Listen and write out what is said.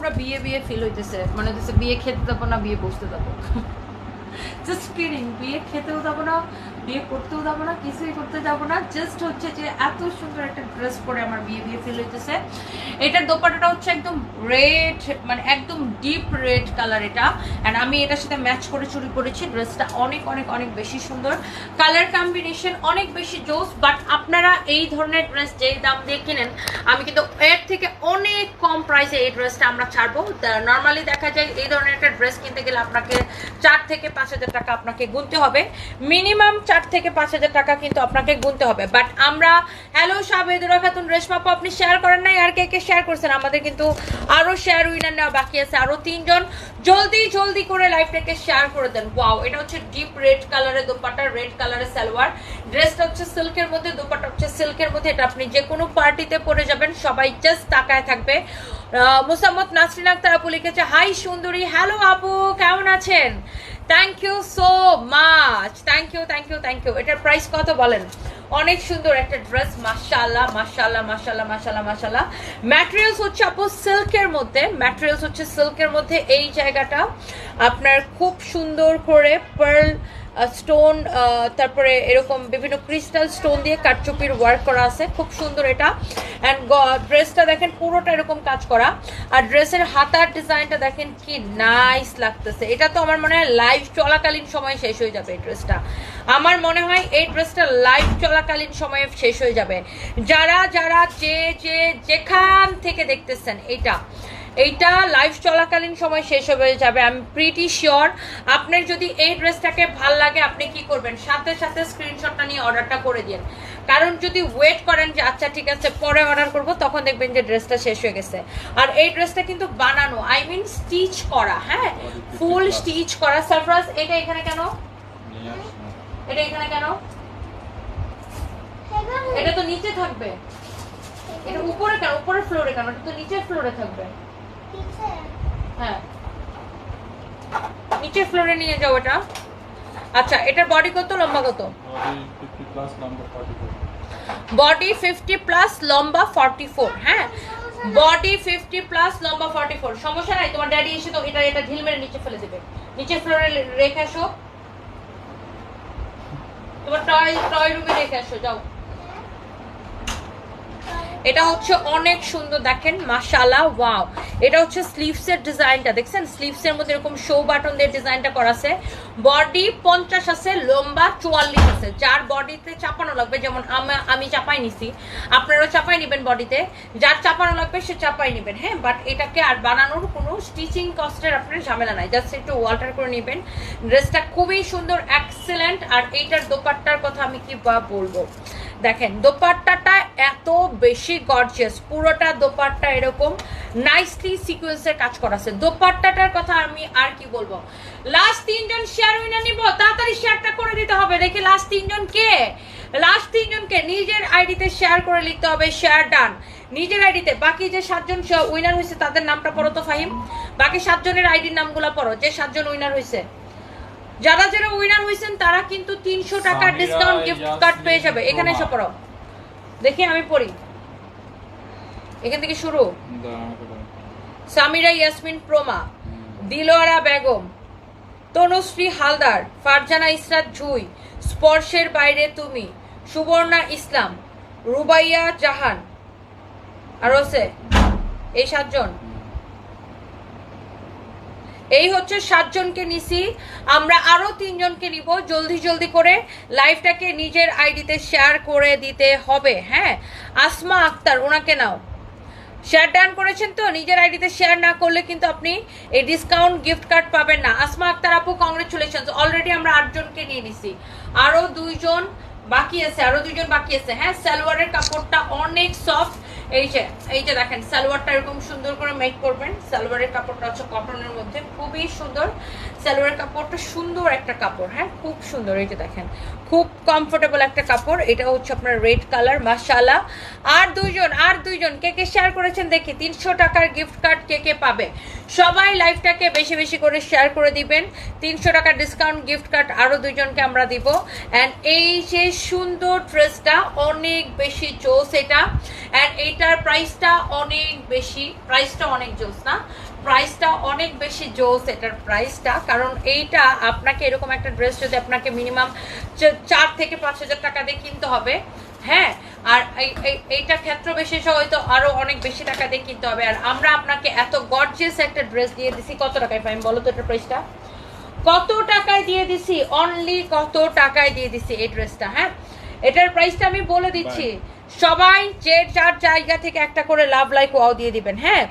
পুরো বিয়ে বিয়ে ফিল হইতেছে। মানে হইতেছে বিয়ে খেতে যাব না, বিয়ে বসতে যাব জাস্ট কিডিং বিয়ে খেতেও যাব না বিয়ে করতেও যাব না, কিছুই করতে যাব না। জাস্ট হচ্ছে যে এত সুন্দর একটা ড্রেস পরে আমার বিয়ে বিয়ে ফিল হইতেছে। এটার দোপাটাটা হচ্ছে একদম রেড মানে একদম ডিপ রেড কালার এটা। অ্যান্ড আমি এটার সাথে ম্যাচ করে চুরি করেছি ড্রেসটা অনেক অনেক অনেক বেশি সুন্দর। কালার কম্বিনেশন অনেক বেশি জোস বাট আপনারা এই ধরনের ড্রেস যেই দাম দিয়ে কিনেন, আমি কিন্তু এর থেকে অনেক কম প্রাইসে এই ড্রেসটা আমরা ছাড়বো। নর্মালি দেখা যায় এই ধরনের একটা ড্রেস কিনতে গেলে আপনাকে চার থেকে পাঁচ হাজার টাকা আপনাকে গুনতে হবে। মিনিমাম চার থেকে পাঁচ হাজার টাকা কিন্তু আপনাকে গুনতে হবে। বাট আমরা হ্যালো সাবেদুরা খাতুন রেশমাপু আপনি শেয়ার করেন নাই, আর কে কে শেয়ার করছেন? আমাদের কিন্তু আরও শেয়ার উইনার নেওয়া বাকি আছে, আরও তিনজন। জলদি জলদি করে লাইভটাকে শেয়ার করে দেন। ওয়াও এটা হচ্ছে ডিপ রেড কালারের দোপাট্টা রেড কালারের সালোয়ার। ড্রেসটা হচ্ছে সিল্কের মধ্যে, দোপাট্টা হচ্ছে সিল্কের মধ্যে। এটা আপনি যে কোনো পার্টিতে পরে যাবেন, সবাই জাস্ট তাকায় থাকবে। মুসাম্মদ নাসরিন আক্তার আপু লিখেছে হাই সুন্দরী হ্যালো আপু, কেমন আছেন? Thank you so much thank you thank you thank you এটার প্রাইস কত বলেন? অনেক সুন্দর একটা ড্রেস মাশাল্লাহ মাশাল্লাহ মাশাল্লাহ মাশাল্লাহ মাশাল্লাহ ম্যাটেরিয়ালস হচ্ছে আপু সিল্কের মধ্যে। ম্যাটেরিয়ালস হচ্ছে সিল্কের মধ্যে এই জায়গাটা। আপনার খুব সুন্দর করে পার্ল স্টোন তারপরে এরকম বিভিন্ন ক্রিস্টাল স্টোন দিয়ে কাটচুপির ওয়ার্ক করা আছে। খুব সুন্দর এটা। অ্যান্ড ড্রেসটা দেখেন, পুরোটা এরকম কাজ করা। আর ড্রেসের হাতার ডিজাইনটা দেখেন, কি নাইস লাগতেছে। এটা তো আমার মনে হয় লাইভ চলাকালীন সময় শেষ হয়ে যাবে এই ড্রেসটা আমার মনে হয় এই ড্রেসটা লাইভ চলাকালীন সময়ে শেষ হয়ে যাবে। যারা যারা যে যে, যেখান থেকে দেখতেছেন, এটা এইটা লাইভ চলাকালীন সময় শেষ হয়ে যাবে আমি প্রিটি শিওর আপনার যদি এই ড্রেসটাকে ভালো লাগে, আপনি কি করবেন? সাথে সাথে স্ক্রিনশটটা নিয়ে অর্ডারটা করে দিন কারণ যদি ওয়েট করেন যে আচ্ছা ঠিক আছে, পরে অর্ডার করব, তখন দেখবেন যে ড্রেসটা শেষ হয়ে গেছে। আর এই ড্রেসটা কিন্তু বানানো আই মিন স্টিচ করা হ্যাঁ? ফুল স্টিচ করা। সারপ্রাইজ এটা এখানে কেন? এটা এখানে কেন? এটা তো নিচে থাকবে। এটা উপরে কেন? উপরের ফ্লোরে কেন? এটা তো নিচের ফ্লোরে থাকবে। হ্যাঁ। নিচের ফ্লোরে নিয়ে যাও এটা। আচ্ছা এটার বডি কত লম্বা কত? বডি ফিফটি প্লাস লম্বা ফর্টি ফোর হ্যাঁ। বডি ফিফটি প্লাস লম্বা ফর্টি ফোর সমস্যা নাই তোমার ড্যাডি এসে তো এটা এটা ঢিল মেরে নিচে ফেলে দেবে। নিচে ফ্লোরে রেখে আসো। তোমার টয় টয় রুমে রেখে আসো যাও। এটা হচ্ছে অনেক সুন্দর দেখেন মাশাআল্লাহ ওয়াও এটা হচ্ছে স্লিভস এর ডিজাইনটা দেখছেন? স্লিভস এর মধ্যে এরকম শো বাটন দিয়ে ডিজাইনটা করা আছে। বডি পঞ্চাশ আছে, লম্বা চুয়াল্লিশ আছে। যার বডিতে চাপানো লাগবে, যেমন আমা- আমি চাপাই নিছি। আপনারাও চাপাই নেবেন বডিতে যার চাপানো লাগবে, সে চাপাই নেবেন হ্যাঁ? বাট এটাকে আর বানানোর কোনো স্টিচিং কস্টের আপনার ঝামেলা নাই। জাস্ট একটু ওয়াল্টার করে নেবেন। ড্রেসটা খুবই সুন্দর এক্সেলেন্ট আর এইটার দোপাট্টার কথা আমি কি বা বলব? দেখেন, দোপাট্টাটা এত বেশি গর্জিয়াস পুরোটা দোপাট্টা এরকম। নাইসলি সিকোয়েন্সের কাজ করা আছে দোপাট্টাটার কথা আমি আর কি বলব? লাস্ট তিনজন শেয়ার উইনার নিব তাড়াতাড়ি শেয়ারটা করে দিতে হবে। দেখি লাস্ট তিনজন কে? লাস্ট তিনজনকে নিজের আইডিতে শেয়ার করে লিখতে হবে শেয়ার ডান নিজের আইডিতে বাকি যে সাতজন উইনার হয়েছে তাদের নামটা পড়ো তো ফাহিম। বাকি সাতজনের আইডির নামগুলো পড়ো যে সাতজন উইনার হয়েছে। যারা যারা উইনার হয়েছেন তারা কিন্তু তিনশো টাকার ডিসকাউন্ট গিফট কার্ড পেয়ে যাবে। এখানে এসে পড়ো। দেখি আমি পড়ি। এখান থেকে শুরু। সামিরা ইয়াসমিন প্রমা দিলোয়ারা বেগম তনুশ্রী হালদার ফারজানা ইসরাত জুই স্পর্শের বাইরে তুমি সুবর্ণা ইসলাম রুবাইয়া জাহান আর আছে এই সাতজন। এই হচ্ছে সাতজনকে নিছি। আমরা আরও তিনজনকে নিব। জলদি জলদি করে লাইভটাকে নিজের আইডিতে শেয়ার করে দিতে হবে হ্যাঁ? আসমা আক্তার ওনাকে নাও। শেয়ার ডান করেছেন তো, নিজের আইডিতে শেয়ার না করলে কিন্তু আপনি এই ডিসকাউন্ট গিফট কার্ড পাবেন না। আসমা আক্তার আপু কংগ্রেচুলেশন অলরেডি আমরা আটজনকে নিয়ে নিছি। আরও দুইজন বাকি আছে, আরও দুইজন বাকি আছে। হ্যাঁ সালোয়ারের কাপড়টা অনেক সফট এই যে এই যে দেখেন, সালোয়ারটা এরকম সুন্দর করে মেক করবেন। সালোয়ারের কাপড়টা হচ্ছে কটনের মধ্যে, খুবই সুন্দর। সালোয়ারের কাপড়টা সুন্দর একটা কাপড় হ্যাঁ? খুব সুন্দর, এই যে দেখেন। খুব কমফোর্টেবল একটা কাপড়। এটা হচ্ছে আপনার রেড কালার মাশালা আর দুইজন আর দুইজন, কে কে শেয়ার করেছেন দেখি? তিনশো টাকার গিফট কার্ড কে কে পাবে? সবাই লাইভটাকে বেশি বেশি করে শেয়ার করে দিবেন। তিনশো টাকার ডিসকাউন্ট গিফট কার্ড আরও দুইজনকে আমরা দিব। অ্যান্ড এই যে সুন্দর ড্রেসটা অনেক বেশি জোস এটা। অ্যান্ড এইটার প্রাইসটা অনেক বেশি প্রাইসটা অনেক জোস না প্রাইসটা অনেক বেশি জোস এটার প্রাইসটা কারণ এইটা আপনাকে এরকম একটা ড্রেস যদি আপনাকে মিনিমাম চার থেকে পাঁচ হাজার টাকা দিয়ে কিনতে হবে হ্যাঁ? আর এই- এই- এইটা ক্ষেত্র বিশেষ হয়তো আরও অনেক বেশি টাকা দিয়ে কিনতে হবে। আর আমরা আপনাকে এত গর্জিয়াস একটা ড্রেস দিয়ে দিছি, কত টাকায় পাই বলো তো এটার প্রাইসটা কত টাকায় দিয়ে দিছি? অনলি কত টাকায় দিয়ে দিছি এই ড্রেসটা হ্যাঁ? এটার প্রাইসটা আমি বলে দিচ্ছি। সবাই যে যার জায়গা থেকে একটা করে লাভ লাইক ওয়াও দিয়ে দিবেন হ্যাঁ?